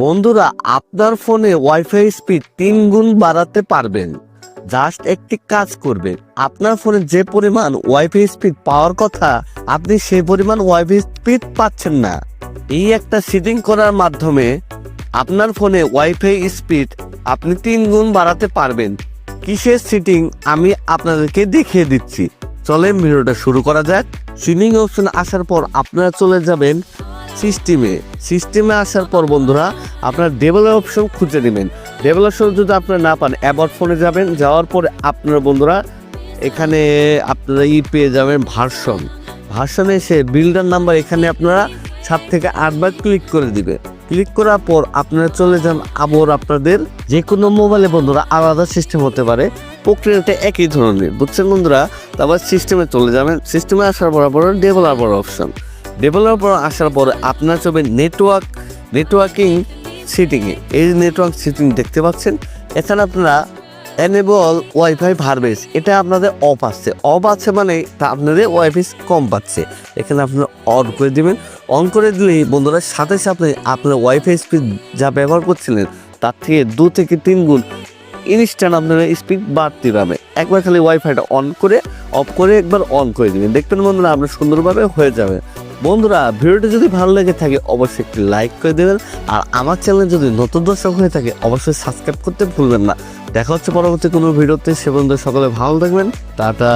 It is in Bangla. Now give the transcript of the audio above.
বন্ধুরা, আপনার ফোনে ওয়াইফাই স্পিড তিন গুণ বাড়াতে পারবেন। জাস্ট একটি কাজ করবেন। আপনার ফোনে যে পরিমাণ ওয়াইফাই স্পিড পাওয়ার কথা, আপনি সেই পরিমাণ ওয়াইফাই স্পিড পাচ্ছেন না। এই একটা সেটিং করার মাধ্যমে আপনার ফোনে ওয়াইফাই স্পিড আপনি তিন গুণ বাড়াতে পারবেন। কিসের সিটিং আমি আপনাদেরকে দেখিয়ে দিচ্ছি। চলেন ভিডিওটা শুরু করা যাক। সিটিং অপশন আসার পর আপনারা চলে যাবেন সিস্টেমে সিস্টেমে আসার পর বন্ধুরা, আপনার ডেভেলপ অপশন খুঁজে নেবেন। ডেভেলপ অপশন যদি আপনারা না পান অ্যাবাউট ফোনে যাবেন, যাওয়ার পরে আপনার বন্ধুরা, এখানে আপনারা ই পেয়ে যাবেন ভার্সন ভার্সনে এসে বিল্ডার নাম্বার এখানে আপনারা সাত থেকে আটবার ক্লিক করে দিবে। ক্লিক করার পর আপনারা চলে যান আবার আপনাদের যে কোনো মোবাইলে বন্ধুরা, আলাদা সিস্টেম হতে পারে। প্রক্রিয়াটা একই ধরনের। বুঝছেন বন্ধুরা? তারপর সিস্টেমে চলে যাবেন। সিস্টেমে আসার পর আবার ডেভেলপার অপশন ডেভেলপার আসার পর আপনার চলবে নেটওয়ার্ক নেটওয়ার্কিং সিটিংয়ে এই নেটওয়ার্ক সিটিং দেখতে পাচ্ছেন? এখানে আপনারা এনেবল ওয়াইফাই ভার্বেস এটা আপনাদের অফ আসছে। অফ আছে মানে তা আপনাদের ওয়াইফাই কম পাচ্ছে। এখানে আপনারা অন করে দিবেন। অন করে দিলেই বন্ধুরা, সাথে সাথে আপনার ওয়াইফাই স্পিড যা ব্যবহার করছিলেন, তার থেকে দু থেকে তিন গুণ ইনস্ট্যান্ট আপনারা স্পিড বাড়তে পাবে একবার খালি ওয়াইফাইটা অন করে অফ করে একবার অন করে দিবেন। দেখবেন বন্ধুরা, আপনার সুন্দরভাবে হয়ে যাবে। বন্ধুরা, ভিডিওটি যদি ভালো লেগে থাকে, অবশ্যই একটি লাইক করে দেবেন। আর আমার চ্যানেল যদি নতুন দর্শক হয়ে থাকে, অবশ্যই সাবস্ক্রাইব করতে ভুলবেন না। দেখা হচ্ছে পরবর্তী কোনো ভিডিওতে। সে বন্ধু সকলে ভালো থাকবেন। টাটা।